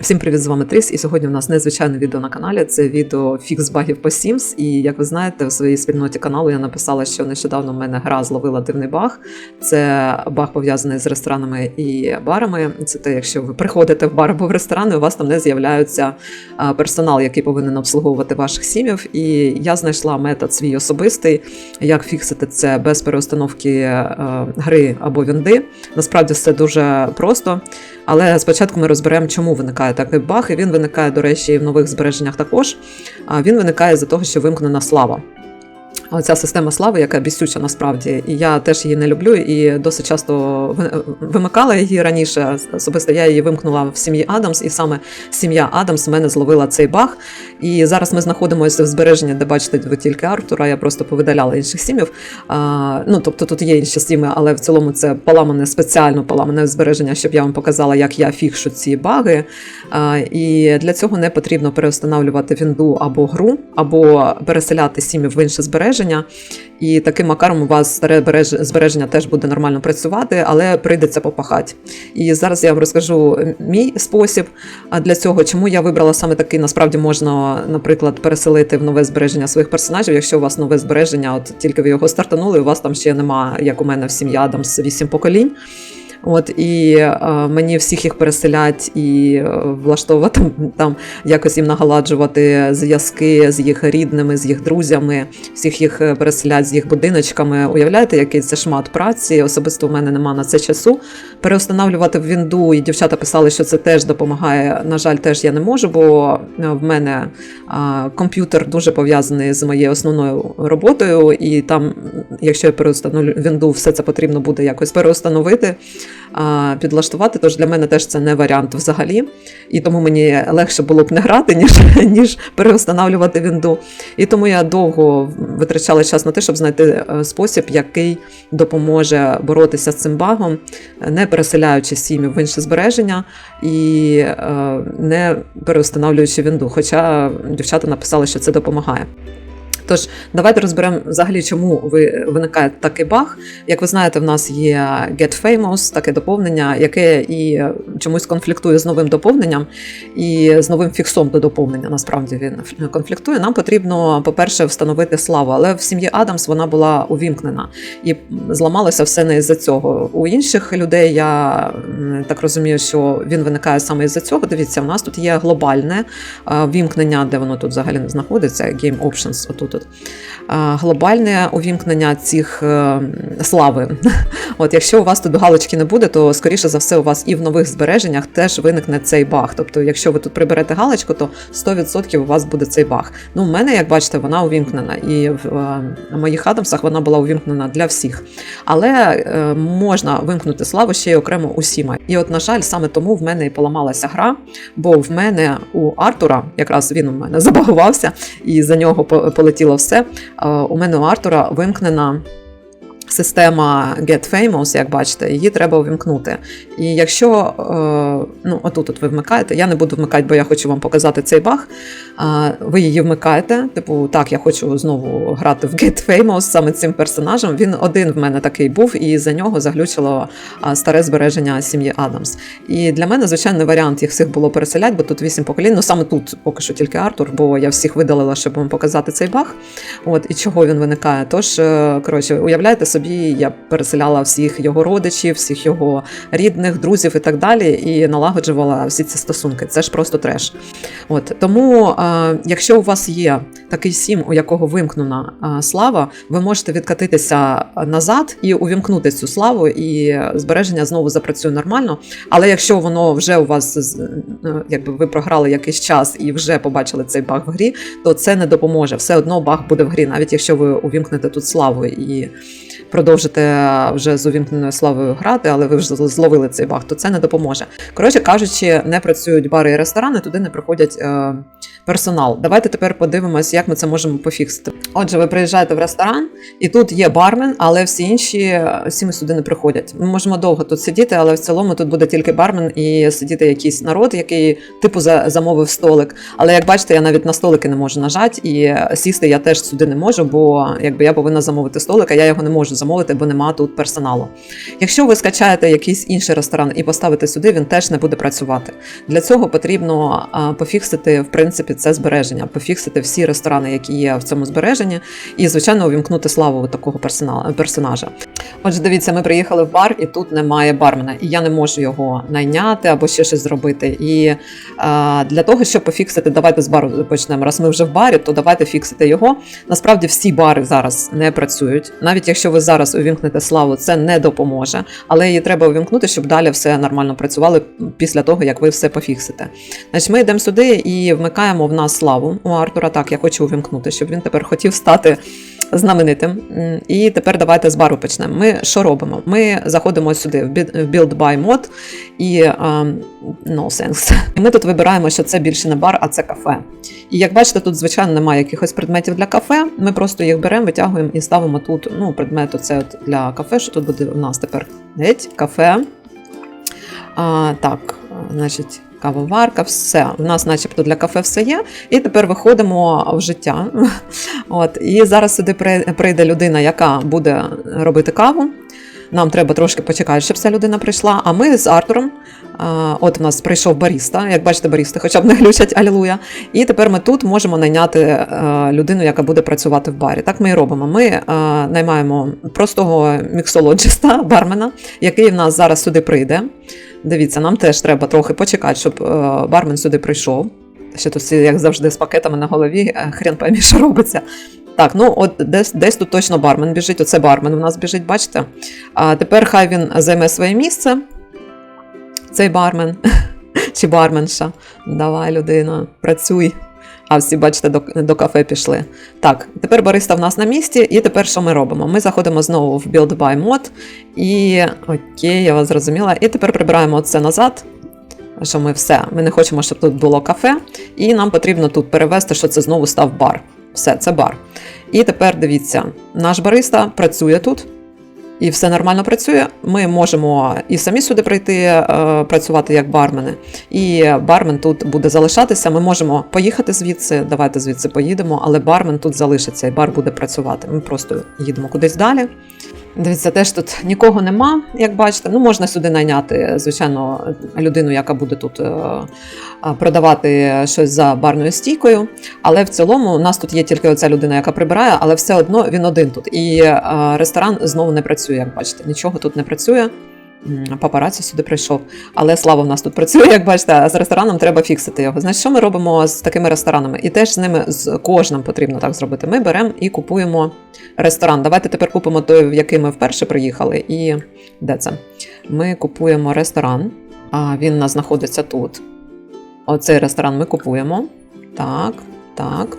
Всім привіт, з вами Тріс. І сьогодні у нас незвичайне відео на каналі. Це відео фікс багів по Sims. І як ви знаєте, в своїй спільноті каналу я написала, що нещодавно в мене гра зловила дивний баг. Це баг пов'язаний з ресторанами і барами. Це те, якщо ви приходите в бар або в ресторани, у вас там не з'являється персонал, який повинен обслуговувати ваших сім'їв. І я знайшла метод свій особистий, як фіксити це без переустановки е, гри або вінди. Насправді це дуже просто. Але спочатку ми розберемо, чому виникає такий баг. І він виникає, до речі, і в нових збереженнях також. А він виникає з-за того, що вимкнена слава. Оця система слави, яка бісюча насправді, і я теж її не люблю і досить часто вимикала її раніше. Особисто я її вимкнула в сім'ї Адамс, і саме сім'я Адамс в мене зловила цей баг. І зараз ми знаходимося в збереженні, де бачите ви тільки Артура. Я просто повидаляла інших сім'їв. Ну тобто тут є інші сім'ї, але в цілому це поламане спеціально поламане збереження, щоб я вам показала, як я фікшу ці баги. А, і для цього не потрібно переустанавлювати вінду або гру, або переселяти сім'ї в інше збереження. І таким макаром у вас старе збереження теж буде нормально працювати, але прийдеться попахати. І зараз я вам розкажу мій спосіб для цього, чому я вибрала саме такий. Насправді можна, наприклад, переселити в нове збереження своїх персонажів, якщо у вас нове збереження, от тільки ви його стартанули, у вас там ще нема, як у мене в сім'ї Адамс, вісім поколінь. От і е, мені всіх їх переселять і е, влаштовувати там якось їм нагаладжувати зв'язки з їх рідними, з їх друзями, всіх їх е, переселять з їх будиночками. Уявляєте, який це шмат праці? Особисто у мене нема на це часу. Переустанавлювати в Вінду, і дівчата писали, що це теж допомагає. На жаль, теж я не можу, бо е, в мене а, комп'ютер дуже пов'язаний з моєю основною роботою, і там, якщо я переустановлю Вінду, все це потрібно буде якось переустановити підлаштувати. Тож для мене теж це не варіант взагалі. І тому мені легше було б не грати, ніж, ніж переустанавлювати вінду. І тому я довго витрачала час на те, щоб знайти е, спосіб, який допоможе боротися з цим багом, не переселяючи сім'ю в інше збереження і е, не переустанавлюючи вінду. Хоча дівчата написали, що це допомагає. Тож, давайте розберемо взагалі, чому ви виникає такий баг. Як ви знаєте, в нас є Get Famous, таке доповнення, яке і чомусь конфліктує з новим доповненням і з новим фіксом до доповнення. Насправді він конфліктує. Нам потрібно, по-перше, встановити славу, але в сім'ї Адамс вона була увімкнена і зламалося все не із-за цього. У інших людей я так розумію, що він виникає саме із-за цього. Дивіться, в нас тут є глобальне вімкнення, де воно тут взагалі не знаходиться. Game Options, отут. А, Глобальне увімкнення цих е, слави. От якщо у вас тут галочки не буде, то скоріше за все у вас і в нових збереженнях теж виникне цей баг. Тобто, якщо ви тут приберете галочку, то 100% у вас буде цей баг. Ну, в мене, як бачите, вона увімкнена, і в е, моїх Адамсах вона була увімкнена для всіх. Але е, можна вимкнути славу ще й окремо усіма. І от, на жаль, саме тому в мене і поламалася гра, бо в мене у Артура, якраз він у мене забагувався, і за нього по- полетіло все. Е, У мене у Артура вимкнена. Система Get Famous, як бачите, її треба увімкнути. І якщо е, ну, отут от ви вмикаєте, я не буду вмикати, бо я хочу вам показати цей баг. Ви її вмикаєте. Типу, так, я хочу знову грати в Get Famous саме цим персонажем. Він один в мене такий був, і за нього заглючило старе збереження сім'ї Адамс. І для мене, звичайно, варіант їх всіх було переселяти, бо тут вісім поколінь. Ну саме тут поки що тільки Артур, бо я всіх видалила, щоб вам показати цей баг. От і чого він виникає. Тож, е, коротше, уявляєте собі, я переселяла всіх його родичів, всіх його рідних, друзів і так далі, і налагоджувала всі ці стосунки. Це ж просто треш. От тому, е, якщо у вас є такий сім, у якого вимкнена е, слава, ви можете відкатитися назад і увімкнути цю славу, і збереження знову запрацює нормально. Але якщо воно вже у вас е, якби ви програли якийсь час і вже побачили цей баг в грі, то це не допоможе. Все одно баг буде в грі, навіть якщо ви увімкнете тут славу і продовжите вже з увімкненою славою грати, але ви вже зловили цей баг, то це не допоможе. Коротше кажучи, не працюють бари і ресторани, туди не приходять е, персонал. Давайте тепер подивимось, як ми це можемо пофіксити. Отже, ви приїжджаєте в ресторан, і тут є бармен, але всі інші е, всі сюди не приходять. Ми можемо довго тут сидіти, але в цілому тут буде тільки бармен і сидіти якийсь народ, який типу за- замовив столик. Але як бачите, я навіть на столики не можу нажати, і сісти я теж сюди не можу, бо якби я повинна замовити столик, а я його не можу замовити, бо нема тут персоналу. Якщо ви скачаєте якийсь інший ресторан і поставите сюди, він теж не буде працювати. Для цього потрібно пофіксити в принципі це збереження, пофіксити всі ресторани, які є в цьому збереженні, і звичайно увімкнути славу такого персонажа. Отже, дивіться, ми приїхали в бар, і тут немає бармена, і я не можу його найняти або ще щось зробити. І а, для того, щоб пофіксити, давайте з бару почнемо. Раз ми вже в барі, то давайте фіксити його. Насправді всі бари зараз не працюють. Навіть якщо ви зараз увімкнете славу, це не допоможе, але її треба увімкнути, щоб далі все нормально працювало після того, як ви все пофіксите. Значить, ми йдемо сюди і вмикаємо в нас славу у Артура. Так, я хочу увімкнути, щоб він тепер хотів стати знаменитим. І тепер давайте з бару почнемо. Ми що робимо? Ми заходимо сюди в Build by Mod і um, no sense. Ми тут вибираємо, що це більше не бар, а це кафе. І як бачите, тут, звичайно, немає якихось предметів для кафе. Ми просто їх беремо, витягуємо і ставимо тут. Ну, предмет от для кафе, що тут буде у нас тепер геть, кафе. А, так, значить, кавоварка, все. У нас, начебто, для кафе все є. І тепер виходимо в життя. От, і зараз сюди прийде людина, яка буде робити каву. Нам треба трошки почекати, щоб ця людина прийшла. А ми з Артуром. От у нас прийшов баріста, як бачите, барісти хоча б не глючать алілуя. І тепер ми тут можемо найняти е, людину, яка буде працювати в барі. Так ми і робимо. Ми е, наймаємо простого міксологіста, бармена, який в нас зараз сюди прийде. Дивіться, нам теж треба трохи почекати, щоб е, бармен сюди прийшов. Ще тут як завжди, з пакетами на голові, е, хрен поймі, що робиться. Так, ну от десь, десь тут точно бармен біжить. Оце бармен у нас біжить, бачите? А тепер хай він займе своє місце. Цей бармен чи барменша. Давай, людина, працюй. А всі, бачите, до, до кафе пішли. Так, тепер бариста в нас на місці, і тепер що ми робимо? Ми заходимо знову в Build by Mod. І окей, я вас зрозуміла. І тепер прибираємо це назад. Що ми все, ми не хочемо, щоб тут було кафе, і нам потрібно тут перевести, що це знову став бар. Все, це бар. І тепер дивіться, наш бариста працює тут, і все нормально працює. Ми можемо і самі сюди прийти е, працювати як бармени, і бармен тут буде залишатися. Ми можемо поїхати звідси. Давайте звідси поїдемо, але бармен тут залишиться, і бар буде працювати. Ми просто їдемо кудись далі. Дивіться, теж тут нікого нема, як бачите. Ну, можна сюди найняти, звичайно, людину, яка буде тут е, продавати щось за барною стійкою. Але в цілому у нас тут є тільки оця людина, яка прибирає, але все одно він один тут. І е, ресторан знову не працює, як бачите. Нічого тут не працює. Папараці сюди прийшов. Але слава в нас тут працює, як бачите, а з рестораном треба фіксити його. Значить, що ми робимо з такими ресторанами? І теж з ними з кожним потрібно так зробити. Ми беремо і купуємо ресторан. Давайте тепер купимо той, в який ми вперше приїхали. І де це? Ми купуємо ресторан. А він у нас знаходиться тут. Оцей ресторан ми купуємо. Так, так.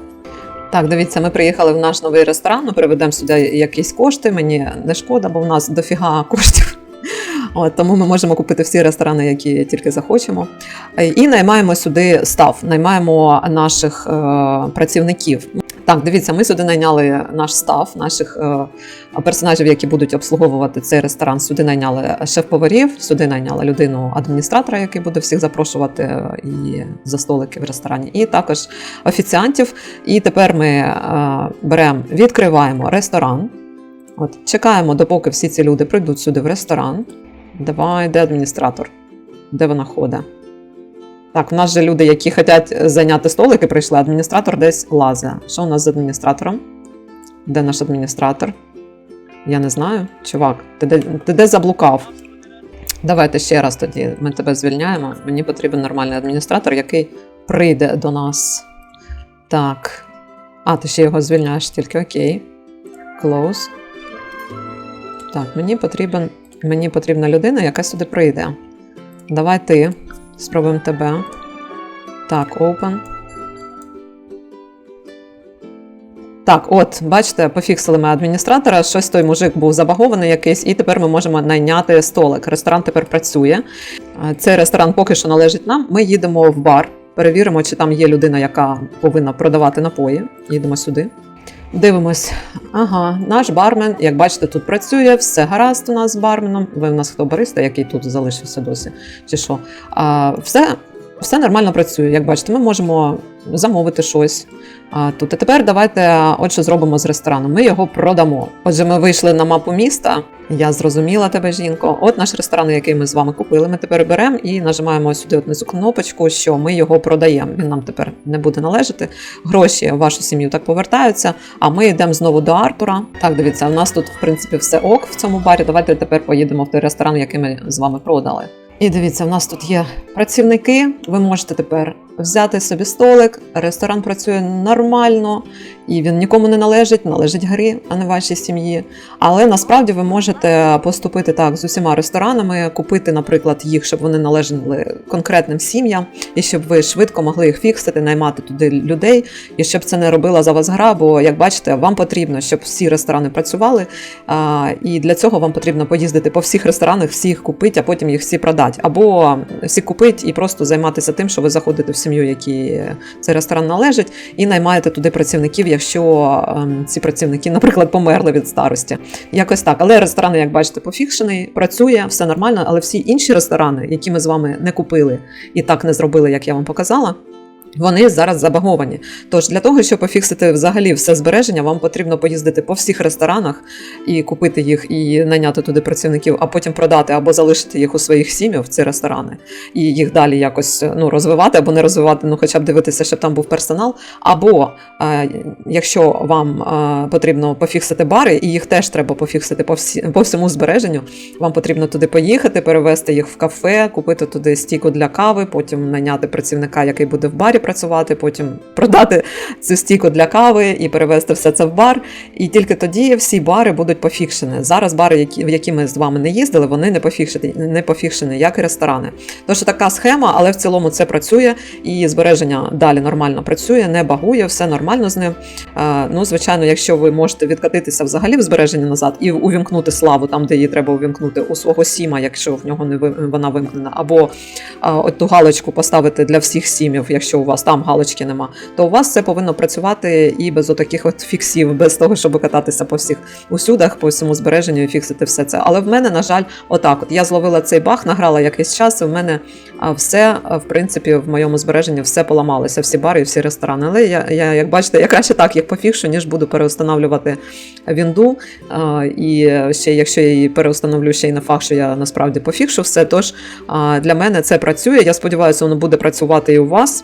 Так, дивіться, ми приїхали в наш новий ресторан. Ми приведемо сюди якісь кошти. Мені не шкода, бо в нас дофіга коштів. От, тому ми можемо купити всі ресторани, які тільки захочемо. Е, І наймаємо сюди став, наймаємо наших е, працівників. Так, дивіться, ми сюди найняли наш став, наших е, персонажів, які будуть обслуговувати цей ресторан. Сюди найняли шеф-поварів, сюди найняли людину адміністратора, який буде всіх запрошувати е, і за столики в ресторані, і також офіціантів. І тепер ми е, беремо, відкриваємо ресторан. От, чекаємо, допоки всі ці люди прийдуть сюди в ресторан. Давай, де адміністратор? Де вона ходить? Так, у нас же люди, які хочуть зайняти столики, прийшли. Адміністратор десь лазе. Що у нас з адміністратором? Де наш адміністратор? Я не знаю. Чувак, ти де, ти де заблукав? Давайте ще раз тоді. Ми тебе звільняємо. Мені потрібен нормальний адміністратор, який прийде до нас. Так. А, ти ще його звільняєш тільки окей. Close. Так, мені потрібен, мені потрібна людина, яка сюди прийде. Давай ти. Спробуємо тебе. Так, open. Так, от, бачите, пофіксили ми адміністратора. Щось той мужик був забагований якийсь, і тепер ми можемо найняти столик. Ресторан тепер працює. Цей ресторан поки що належить нам. Ми їдемо в бар, перевіримо, чи там є людина, яка повинна продавати напої. Їдемо сюди. Дивимось. Ага, наш бармен, як бачите, тут працює, все гаразд у нас з барменом. Ви в нас хто бариста, який тут залишився досі, чи що? А, все Все нормально працює. Як бачите, ми можемо замовити щось. А, тут. А тепер давайте от що зробимо з рестораном. Ми його продамо. Отже, ми вийшли на мапу міста. Я зрозуміла тебе, жінко. От наш ресторан, який ми з вами купили. Ми тепер беремо і нажимаємо сюди от внизу кнопочку, що ми його продаємо. Він нам тепер не буде належати. Гроші в вашу сім'ю так повертаються. А ми йдемо знову до Артура. Так, дивіться, у нас тут в принципі все ок в цьому барі. Давайте тепер поїдемо в той ресторан, який ми з вами продали. І дивіться, у нас тут є працівники. Ви можете тепер взяти собі столик. Ресторан працює нормально і він нікому не належить, належить грі, а не вашій сім'ї. Але насправді ви можете поступити так з усіма ресторанами, купити, наприклад, їх, щоб вони належали конкретним сім'ям, і щоб ви швидко могли їх фіксити, наймати туди людей, і щоб це не робила за вас гра. Бо, як бачите, вам потрібно, щоб всі ресторани працювали. І для цього вам потрібно поїздити по всіх ресторанах, всіх купити, а потім їх всі продати. Або всі купити і просто займатися тим, що ви заходите в сім'ю, якій цей ресторан належить, і наймаєте туди працівників, якщо ем, ці працівники, наприклад, померли від старості. Якось так. Але ресторан, як бачите, пофікшений, працює, все нормально. Але всі інші ресторани, які ми з вами не купили і так не зробили, як я вам показала. Вони зараз забаговані. Тож для того, щоб пофіксити взагалі все збереження, вам потрібно поїздити по всіх ресторанах і купити їх, і найняти туди працівників, а потім продати або залишити їх у своїх сім'ях, ці ресторани, і їх далі якось ну, розвивати або не розвивати, ну хоча б дивитися, щоб там був персонал. Або е, якщо вам е, потрібно пофіксити бари, і їх теж треба пофіксити по, всі, по всьому збереженню, вам потрібно туди поїхати, перевезти їх в кафе, купити туди стійку для кави, потім найняти працівника, який буде в барі працювати, потім продати цю стійку для кави і перевезти все це в бар. І тільки тоді всі бари будуть пофікшені. Зараз бари, які, в які ми з вами не їздили, вони не пофікшені, не пофікшені, як і ресторани. Тож така схема, але в цілому це працює, і збереження далі нормально працює, не багує, все нормально з ним. Е, Ну, звичайно, якщо ви можете відкатитися взагалі в збереження назад і увімкнути славу там, де її треба увімкнути, у свого сіма, якщо в нього не вона вимкнена, або а, от ту галочку поставити для всіх сім'їв, якщо у вас там галочки нема, то у вас це повинно працювати і без отаких от фіксів, без того, щоб кататися по всіх усюдах, по всьому збереженню і фіксити все це. Але в мене, на жаль, отак. От я зловила цей баг, награла якийсь час, і в мене все, в принципі, в моєму збереженні все поламалося, всі бари всі ресторани. Але я, я як бачите, я краще так їх пофікшу, ніж буду переустанавлювати вінду. І ще, якщо я її переустановлю, ще й на факт, що я насправді пофікшу все. Тож для мене це працює. Я сподіваюся, воно буде працювати і у вас.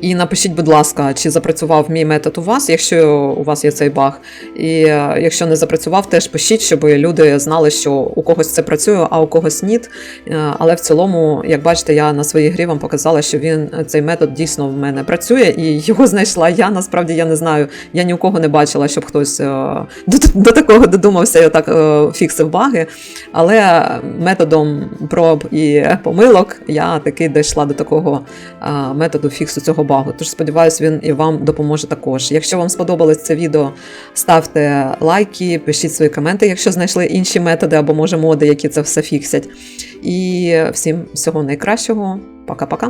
І напишіть, будь ласка, чи запрацював мій метод у вас, якщо у вас є цей баг. І е, якщо не запрацював, теж пишіть, щоб люди знали, що у когось це працює, а у когось ні. Е, Але в цілому, як бачите, я на своїй грі вам показала, що він цей метод дійсно в мене працює, і його знайшла я. Насправді я не знаю. Я ні у кого не бачила, щоб хтось е, до, до такого додумався і отак е, фіксив баги. Але методом проб і помилок я таки дійшла до такого е, методу фіксу цього увагу. Тож сподіваюся, він і вам допоможе також. Якщо вам сподобалось це відео, ставте лайки, пишіть свої коменти, якщо знайшли інші методи або може моди, які це все фіксять. І всім всього найкращого. Пока-пока.